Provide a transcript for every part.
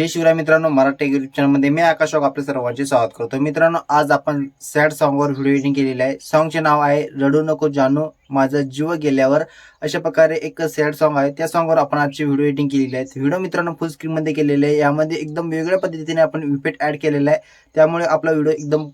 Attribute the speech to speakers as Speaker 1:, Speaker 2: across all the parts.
Speaker 1: जय शिवराय मित्रांनो मराठी युट्यूब चॅनलमध्ये मी आकाश आपल्या सर्वांचे स्वागत करतो. मित्रांनो आज आपण सॅड सॉन्गवर व्हिडिओ एडिटिंग केलेली आहे. सॉन्गचे नाव आहे रडू नको जानू माझा जीव गेल्यावर. अशा प्रकारे एक सॅड सॉंग आहे. त्या सॉंगवर आपण आजची व्हिडिओ एडिटिंग केलेली आहे. व्हिडिओ मित्रांनो फुल स्क्रीनमध्ये केलेले आहे. यामध्ये एकदम वेगळ्या पद्धतीने आपण इफेक्ट ॲड केलेला आहे. त्यामुळे आपला व्हिडिओ एकदम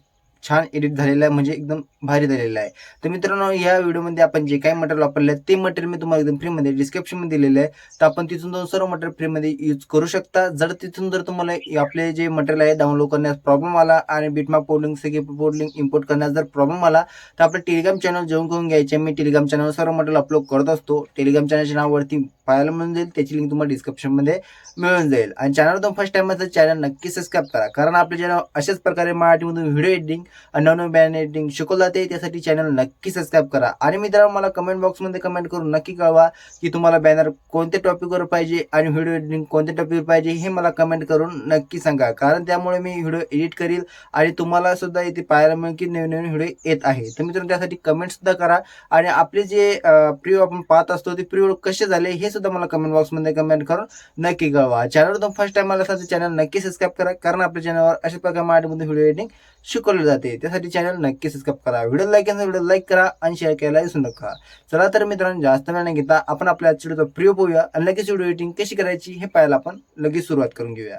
Speaker 1: छान एडिट झालेला आहे म्हणजे एकदम भारी झालेला आहे. तर मित्रांनो या व्हिडिओमध्ये आपण जे काही मटेरियल वापरले आहे ते मटेरियल मी तुम्हाला एकदम फ्रीमध्ये डिस्क्रिप्शनमध्ये दिलेलं आहे. तर आपण तिथून जाऊन सर्व मटेरियल फ्रीमध्ये यूज करू शकता. जर तिथून जर तुम्हाला आपले जे मटेरियल आहे डाउनलोड करण्यास प्रॉब्लेम आला आणि बिटमा पोर्डिंग सगळे पोर्डिंग इम्पोर्ट करण्यास जर प्रॉब्लेम आला तर आपलं टेलिग्राम चॅनल जॉईन करून घ्यायचे. मी टेलिग्राम चॅनलवर सर्व मटेरियल अपलोड करत असतो. टेलिग्राम चॅनलच्या नावावरती पाहायला मिळून जाईल त्याची लिंक तुम्हाला डिस्क्रिप्शनमध्ये मिळून जाईल. आणि चॅनल तुम्ही फर्स्ट टाइम असेल चॅनल नक्की सबस्क्राईब करा. कारण आपले चॅनल अशाच प्रकारे मराठीमधून व्हिडिओ एडिटिंग आणि नवनवीन बॅन एडिटिंग शिकवलं जाते त्यासाठी चॅनल नक्की सबस्क्राईब करा. आणि मित्रांनो मला कमेंट बॉक्समध्ये कमेंट करून नक्की कळवा की तुम्हाला बॅनर कोणत्या टॉपिकवर पाहिजे आणि व्हिडिओ एडिटिंग कोणत्या टॉपिकवर पाहिजे हे मला कमेंट करून नक्की सांगा. कारण त्यामुळे मी व्हिडिओ एडिट करील आणि तुम्हाला सुद्धा इथे पाहायला मिळेल की नवीन नवीन व्हिडिओ येत आहे. तर मित्रांनो त्यासाठी कमेंटसुद्धा करा. आणि आपले जे प्रिव्ह्यू आपण पाहत असतो ते प्रिव्ह्यू कसे झाले हे सुद्धा मला कमेंट बॉक्समध्ये कमेंट करून नक्की कळवा. चॅनल तुम्ही फर्स्ट टाइम आला असाल तर चॅनल नक्की सबस्क्राईब करा कारण आपल्या चॅनलवर अशा प्रकारे मराठीमध्ये व्हिडिओ एडिटिंग शिकवली जाते. त्यासाठी चॅनल नक्की सबस्क्राईब करा. व्हिडिओ लाईक केला व्हिडिओ लाईक करा आणि शेअर करायला विसरू नका. चला तर मित्रांनो जास्त वेळ न घेता आपण आपल्या आजच्या प्रिय पोहूया आणि लगेच व्हिडिओ एडिटिंग कशी करायची हे पाहायला आपण लगेच सुरुवात करून घेऊया.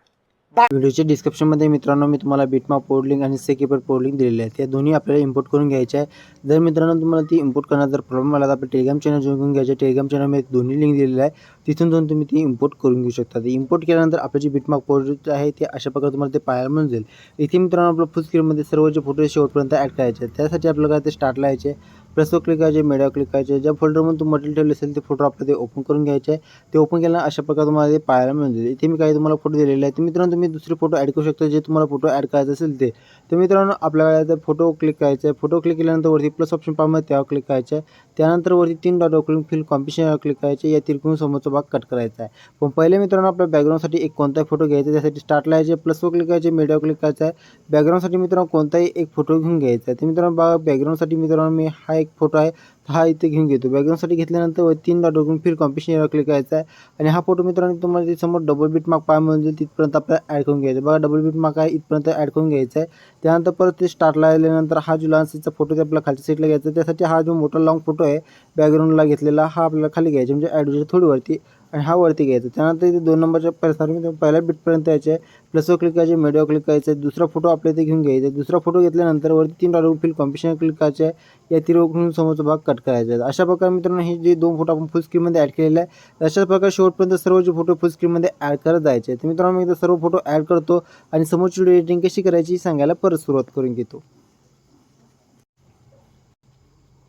Speaker 1: व्हिडिओच्या डिस्क्रिप्शनमध्ये मित्रांनो मी तुम्हाला बिटमा पोर्डलिंग आणि सेकीपर पोर्डलिंग दिलेले आहे या दोन्ही आपल्याला इम्पोर्ट करून घ्यायचे आहे जर मित्रांनो तुम्हाला ती इम्पोर्ट करण्यात जर प्रॉब्लेम आला तर आपल्या टेलिग्राम चॅनल जॉईन करून घ्यायचे. टेलिग्राम चॅनलमध्ये दोन्ही लिंक दिलेले आहे तिथून जाऊन तुम्ही ती इम्पोर्ट करून घेऊ शकता. इम्पोर्ट केल्यानंतर आपले जे बिटमा पोर्ट आहे ते अशा प्रकारे तुम्हाला ते पाहायला मिळून जाईल. इथे मित्रांनो आपलं फुल स्क्रीनमध्ये सर्व जे फोटो शेवटपर्यंत ॲड करायचे त्यासाठी आपल्याला काय ते स्टार्टला यायचे प्लसवर क्लिक करायचे मीडिया क्लिक करायचे. ज्या फोल्डरमधून तुम्ही मटेरियल ठेवले असेल ते फोटो आपल्याला ते ओपन करून घ्यायचे. आहे ते ओपन केल्यानं अशा प्रकारे तुम्हाला ते पाहायला मिळून जाईल इथे मी काही तुम्हाला फोटो दिलेले आहे तर मित्रांनो तुम्ही दुसरे फोटो ॲड करू शकता. जे तुम्हाला फोटो ॲड करायचे असेल ते. तर मित्रांनो आपल्याला ते फोटो क्लिक करायचे आहे. फोटो क्लिक केल्यानंतर वरती प्लस ऑप्शन पाहिजे त्यावर क्लिक करायचं आहे. त्यानंतर वरती तीन डॉट क्लिक फिल कॉम्पिटिशनवर क्लिक करायचे या तिरकून समोरचा भाग कट करायचा आहे. पण पहिले मित्रांनो आपल्या बॅकग्राऊंडसाठी एक कोणताही फोटो घ्यायचा त्यासाठी स्टार्टला यायचे प्लसवर क्लिक करायचे मीडिया क्लिक करायचा आहे. बॅकग्राऊंडसाठी मित्रांनो कोणताही एक फोटो घेऊन घ्यायचा आहे. तर मित्रांनो बा बॅकग्राऊंडसाठी मित्रांनो मी हा एक फोटो आहे. हा इथे घेऊन घेतो. बॅकग्राऊंडसाठी घेतल्यानंतर व तीन डॉट करून फिर कॉम्पिटिशनवर क्लिक करायचा आहे. आणि हा फोटो मित्रांनो तुम्हाला ते समोर डबल बीट मार्क पाय जाईल. तिथपर्यंत आपल्याला ॲड करून घ्यायचा बघा डबल बीट मार्क आहे. इथपर्यंत ॲड करून घ्यायचा आहे. त्यानंतर परत ते स्टार्टला आल्यानंतर हा जो लहानचा फोटो ते आपल्याला खालच्या साईडला घ्यायचा त्यासाठी हा जो मोठा लॉंग फोटो आहे बॅकग्राऊंडला घेतलेला हा आपल्याला खाली घ्यायचा म्हणजे ॲडच्या थोडी वरती. आणि हा वरती घ्यायचा. त्यानंतर इथे दोन नंबरच्या परिसरामध्ये पहिल्या बीटपर्यंत यायचे. आहे प्लसवर क्लिक करायचे मीडियावर क्लिक करायचं. आहे दुसरा फोटो आपल्या इथे घेऊन घ्यायचा. दुसरा फोटो घेतल्यानंतर वरती तीन डॉलर फिल कॉम्पिटिशन क्लिक करायचे. आहे या तिरवून समोरचा भाग कट करायचा. आहे अशा प्रकारे मित्रांनो हे जे दोन फोटो आपण फुल स्क्रीनमध्ये ॲड केलेले आहे अशाच प्रकारे शेवटपर्यंत सर्व जे फोटो फुल स्क्रीनमध्ये ॲड करत जायचे. तर मित्रांनो मी इथं सर्व फोटो ॲड करतो आणि समोरची व्हिडिओ एडिटिंग कशी करायची सांगायला परत सुरुवात करून घेतो.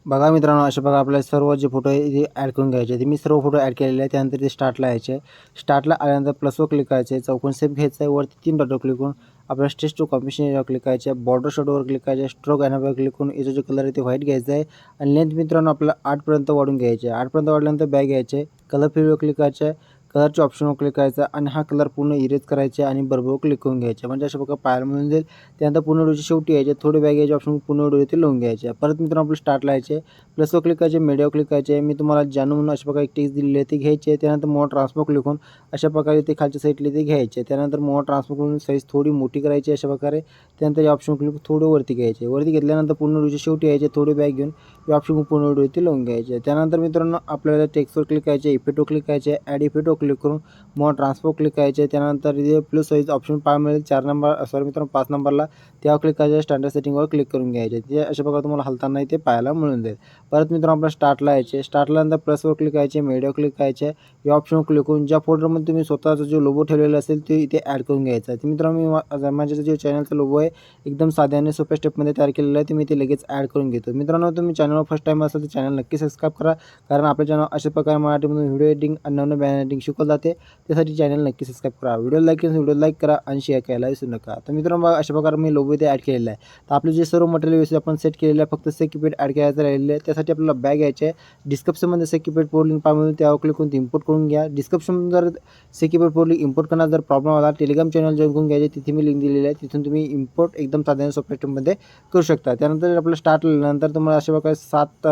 Speaker 1: बघा मित्रांनो असे बघा आपल्याला सर्व जे फोटो आहे ते ॲड करून घ्यायचे. ते मी सर्व फोटो ॲड केलेले आहे त्यानंतर ते स्टार्टला यायचे. स्टार्टला आल्यानंतर प्लसवर क्लिक करायचे. चौकोन सेफ घ्यायचं आहे वरती तीन डॉटवर क्लिक करून आपल्याला स्टेज टू कॉम्बिनेशन यावर क्लिक करायचे. बॉर्डर शॉटवर क्लिक करायचे. स्ट्रोक ॲनावर क्लिक करून याचा जो कलर आहे ते व्हाईट घ्यायचा आहे. आणि लेंथ मित्रांनो आपल्याला आठपर्यंत वाढून घ्यायचे. आठपर्यंत वाढल्यानंतर बॅग घ्यायचे. कलर फिल्डवर क्लिक करायचे. कलरच्या ऑप्शनवर क्लिक करायचा आणि हा कलर पूर्ण इरेज करायचा आणि बरोबर क्लिक करून घ्यायचा. म्हणजे अशा प्रकारे पाहायला मिळून जाईल. त्यानंतर पूर्ण व्हिडिओची शेवटी यायचे. थोडे बॅग यायचे ऑप्शन पूर्ण व्हिडिओ लावून घ्यायचे. परत मित्रांनो आपलं स्टार्ट लावायचे प्लसवर क्लिक करायचे मीडियावर क्लिक करायचे. मी तुम्हाला जानू म्हणून अशा प्रकारे एक टेक्स्ट दिलेली आहे ते घ्यायचे त्यानंतर मोहा ट्रान्सफर क्लिक अशा प्रकारे ते खालच्या साईडला ते घ्यायचे. त्यानंतर मोहा ट्रान्सफर करून साईज थोडी मोठी करायची अशा प्रकारे. त्यानंतर या ऑप्शन क्लिक थोडं वरती घ्यायचे. वरती घेतल्यानंतर पूर्ण व्हिडिओची शेवटी यायचे. थोडे बॅग घेऊन या ऑप्शन पूर्ण व्हिडिओ लावून घ्यायचे. त्यानंतर मित्रांनो आपल्याला टेक्स्टवर क्लिक करायचे इफेक्टवर क्लिक करायचे. ॲड इफेक्टवर क्लिक करून मग ट्रान्सफर क्लिक करायचे त्यानंतर इथे प्लस साईज ऑप्शन पाहायला मिळेल. चार नंबर सॉरी मित्रांनो पाच नंबरला त्यावर क्लिक करायचं स्टँडर्ड सेटिंगवर क्लिक करून घ्यायचे ते अशा प्रकारे तुम्हाला हलताना इथे पाहायला मिळून जाईल. परत मित्रांनो आपल्या स्टार्टला यायचे स्टार्टला नंतर प्लसवर क्लिक करायचे मीडियावर क्लिक करायचे या ऑप्शनवर क्लिक करून ज्या फोल्डरमध्ये तुम्ही स्वतःचा जो लोबो ठेवलेला असेल ते इथे ॲड करून घ्यायचा आहे. मित्रांनो मी माझ्या जो चॅनलचा लोबो आहे एकदम साध्या आणि सोप्या स्टेपमध्ये तयार केलेला आहे ते मी ते लगेच ॲड करून घेतो. मित्रांनो तुम्ही चॅनलवर फर्स्ट टाईम असाल तर चॅनल नक्की सबस्क्राईब करा. कारण आपल्या चॅनल अशा प्रकारे मराठीमधून व्हिडिओ एडिटिंग आणि नवीन बॅन एडिटिंग शिकवलं जाते. त्यासाठी चॅनल नक्की सबस्क्राईब करा. व्हिडिओ लाईक व्हिडिओ लाईक करा आणि शेअर करायला विसरू नका. तर मित्रांनो बघा अशा प्रकारे मी लोगो इथे ॲड केलेलं आहे. तर आपले जे सर्व मटेरियल व्यवस्थित आपण सेट केलेलं आहे फक्त सेक्युपेट ॲड करायचं राहिलेलं आहे. त्यासाठी आपल्याला बॅग घ्यायचे आहे. डिस्क्रिप्शनमध्ये सेक्युपेट पोर लिंक पाहिजे त्यावर क्लिक करून इम्पोर्ट करून घ्या. डिस्क्रिप्शन जर सेक्युपेट पोर लिंक इम्पोर्ट करणार जर प्रॉब्लेम आला टेलिग्राम चॅनल जॉईन करून घ्यायचे. तिथे मी लिंक दिलेली आहे. तिथून तुम्ही इम्पोर्ट एकदम साधारण सॉफ्टवेअरमध्ये करू शकता. त्यानंतर आपलं स्टार्ट नंतर तुम्हाला अशा प्रकारे सात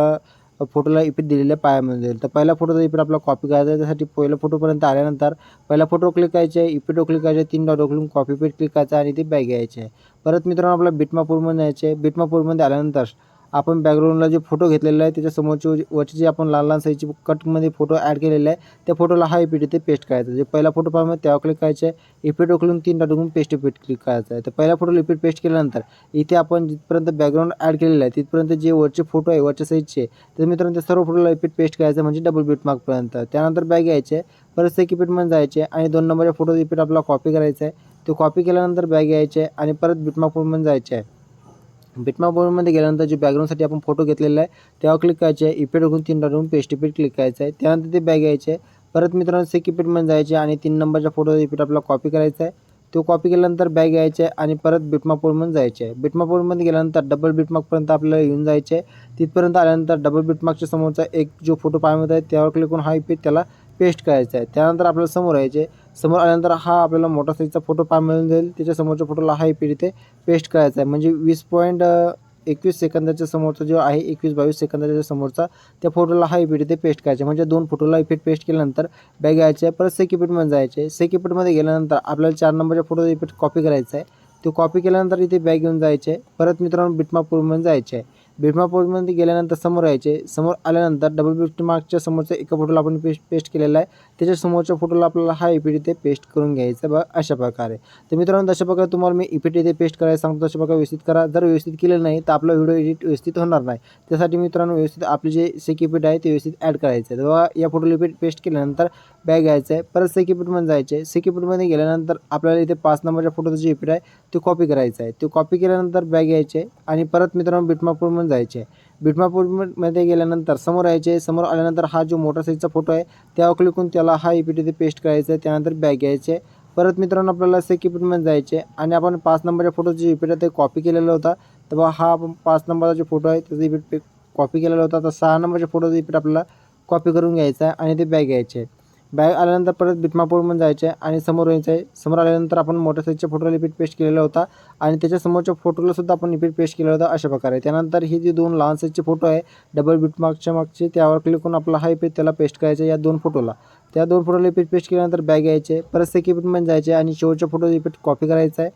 Speaker 1: फोटोला इफेक्ट दिलेल्या पायामध्ये जाईल तर पहिला फोटोचा इफेक्ट आपला कॉपी करायचा आहे. त्यासाठी पहिल्या फोटोपर्यंत आल्यानंतर पहिला फोटो क्लिक करायचे इफेक्टवर क्लिक करायचे तीन dot click copy paste click करायचा आणि ते बॅग घ्यायचे. आहे परत मित्रांनो आपला बिटमापूरमध्ये यायचे आहे बिटमापूरमध्ये आल्यानंतर आपण बॅकग्राऊंडला जे फोटो घेतलेला आहे त्याच्यासमोरचे जे- वरचे जे आपण लहान लहान साईजचे कटमध्ये फोटो ॲड केलेले आहे त्या फोटोला हा इफेक्ट इथे पेस्ट करायचा. जे पहिला फोटो पाहिजे त्यावर क्लिक करायचं आहे इफेक्ट उकलून तीन टाकून पेस्ट इफेक्ट क्लिक करायचा आहे. तर पहिल्या फोटोला इफेक्ट पेस्ट केल्यानंतर इथे आपण जिथपर्यंत बॅकग्राऊंड ॲड केलेलं आहे तिथपर्यंत जे वरचे फोटो आहे वरच्या साईजचे तर मित्रांनो त्या सर्व फोटोला इफेक्ट पेस्ट करायचं म्हणजे डबल बीट मार्कपर्यंत त्यानंतर बॅग यायचे परत सेक इफेक्टमध्ये जायचे आणि दोन नंबरच्या फोटो इफेक्ट आपला कॉपी करायचा आहे. तो कॉपी केल्यानंतर बॅग यायचे आणि परत बीटमार्क फोटोमध्ये जायचे आहे. बिटमा बोर्डमध्ये गेल्यानंतर जे बॅकग्राऊंडसाठी आपण फोटो घेतलेला आहे त्यावर क्लिक करायचे आहे. इपेड करून तीन डॉट पेस्ट इपेड क्लिक करायचं आहे. त्यानंतर ते बॅग यायचे आहे. परत मित्रांनो सेक इफेक्टमध्ये जायचे आणि तीन नंबरच्या फोटो इफेक्ट आपला कॉपी करायचा आहे. तो कॉपी केल्यानंतर बॅग यायचे आहे आणि परत बिटमापूरमधून जायचे आहे. बिटमार्क गेल्यानंतर डबल बिटमार्कपर्यंत आपल्याला येऊन जायचे आहे. तिथपर्यंत आल्यानंतर डबल बिटमार्कच्या समोरचा एक जो फोटो पाहिजे आहे त्यावर क्लिक करून हा इफेक्ट त्याला पेस्ट करायचा आहे. त्यानंतर आपल्याला समोर यायचे. समोर आल्यानंतर हा आपल्याला मोठा साईजचा फोटो पाय मिळून जाईल. त्याच्यासमोरच्या फोटोला हा इपीड इथे पेस्ट करायचा आहे. म्हणजे वीस पॉईंट एकवीस सेकंदाच्या समोरचा जो आहे एकवीस बावीस सेकंदाच्या समोरचा त्या फोटोला हा इफेक्ट इथे पेस्ट करायचा म्हणजे दोन फोटोला इफेक्ट पेस्ट केल्यानंतर बॅग घ्यायचे आहे परत सेकिपीटमध्ये जायचे. सेकिपीटमध्ये गेल्यानंतर आपल्याला चार नंबरच्या फोटोचा इफेक्ट कॉपी करायचा आहे. तो कॉपी केल्यानंतर इथे बॅग घेऊन जायचे. परत मित्रांनो बिटमापूरमध्ये जायचे आहे. बिटमापूरमध्ये गेल्यानंतर समोर यायचे. समोर आल्यानंतर डबल बिटमार्कच्या समोरच्या एका फोटोला आपण पेस्ट पेस्ट केलेला आहे. त्याच्या समोरच्या फोटोला आपल्याला हा इफेक्ट इथे पेस्ट करून घ्यायचा बघा अशा प्रकारे. तर मित्रांनो तशा प्रकारे तुम्हाला मी इफेक्ट ते पेस्ट करायला सांगतो तशा प्रकारे व्यवस्थित करा. जर व्यवस्थित केलं नाही तर आपला व्हिडिओ एडिट व्यवस्थित होणार नाही. त्यासाठी मित्रांनो व्यवस्थित आपले जे सेकिपीट आहे ते व्यवस्थित ॲड करायचं आहे. बघा या फोटोला इफेक्ट पेस्ट केल्यानंतर बॅग घ्यायचं आहे. परत सेकिपीटमध्ये इफेक्टमध्ये जायचे आहे. सेक गेल्यानंतर आपल्याला इथे पाच नंबरच्या फोटोचा जे इफेक्ट आहे ते कॉपी करायचं आहे. ते कॉपी केल्यानंतर बॅग घ्यायचे आणि परत मित्रांनो बिटमापूरमधून जायचे. बिटमापूरमध्ये गेल्यानंतर समोर यायचे. समोर आल्यानंतर हा जो मोटरसाईजचा फोटो आहे त्यावर क्लिक करून त्याला हा ई पी टी पेस्ट करायचा. आहे त्यानंतर बॅग घ्यायचे. परत मित्रांनो आपल्याला सेक इफेक्टमध्ये जायचे आणि आपण पाच नंबरच्या फोटोचा जे इफेक्ट आहे ते कॉपी केलेला होता तर बघा हा आपण पाच नंबरचा जो फोटो आहे त्याचा इफेक्ट कॉपी केलेला होता. तर सहा नंबरच्या फोटोचा इफेक्ट आपल्याला कॉपी करून घ्यायचा आहे आणि ते बॅग घ्यायचे. आहे बॅग आल्यानंतर परत बिटमापूरमध्ये जायचे आहे आणि समोर यायचं. आहे समोर आल्यानंतर आपण मोठ्या फोटो रिपीट पेस्ट केलेला होता आणि त्याच्यासमोरच्या फोटोलासुद्धा आपण रिपीट पेस्ट केला होता अशा प्रकारे. त्यानंतर हे जे दोन लहान साईजचे फोटो आहे डबल बिटमार्कच्या मागचे त्यावर क्लिक करून आपला हा पेज त्याला पेस्ट करायचा आहे या दोन फोटोला त्या दोन फोटोला रिपीट पेस्ट केल्यानंतर बॅग यायचे परत सेक इफेक्टमध्ये जायचे आणि शेवटच्या फोटो रिपीट कॉपी करायचा आहे.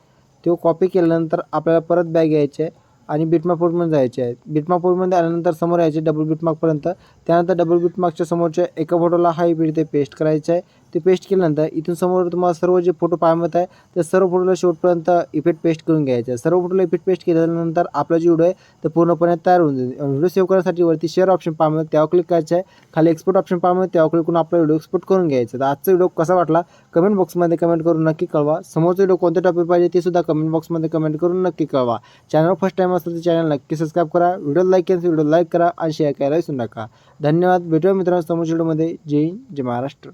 Speaker 1: तो कॉपी केल्यानंतर आपल्याला परत बॅग यायचे. आहे आणि बिटमापूरमध्ये जायचे आहे बिटमापूरमध्ये आल्यानंतर समोर यायचे डबल बिटमार्कपर्यंत त्यानंतर डबल बिटमार्कच्या समोरच्या एका फोटोला हाय बीड ते पेस्ट करायचं आहे. ते पेस्ट केल्यानंतर इथून समोर तुम्हाला सर्व जे फोटो पाहत आहे ते सर्व फोटोला शेवटपर्यंत इफेक्ट पेस्ट करून घ्यायचं. आहे सर्व फोटोला इफेक्ट पेस्ट केल्यानंतर आपला जो व्हिडिओ आहे तो पूर्णपणे तयार होऊन जाईल. व्हिडिओ सेव्ह करण्यासाठी वरती शेअर ऑप्शन पाहत त्यावर क्लिक करायचं आहे. खाली एक्सपोर्ट ऑप्शन पाहत त्यावर क्लिक करून आपला व्हिडिओ एक्सपोर्ट करून घ्यायचा. तर आजचा व्हिडिओ कसा वाटला? कमेंट बॉक्समध्ये कमेंट करून नक्की कळवा. समोरचा व्हिडिओ कोणत्या टॉपिक पाहिजे ते सुद्धा कमेंट बॉक्समध्ये कमेंट करून नक्की कळवा. चॅनल फर्स्ट टाईम असेल तर चॅनल नक्की सबस्क्राईब करा. व्हिडिओ लाईक केलं व्हिडिओ लाईक करा आणि शेअर करायला विसरू नका. धन्यवाद. भेटूया मित्रांनो समोरच्या व्हिडिओमध्ये जय हिंद जय महाराष्ट्र.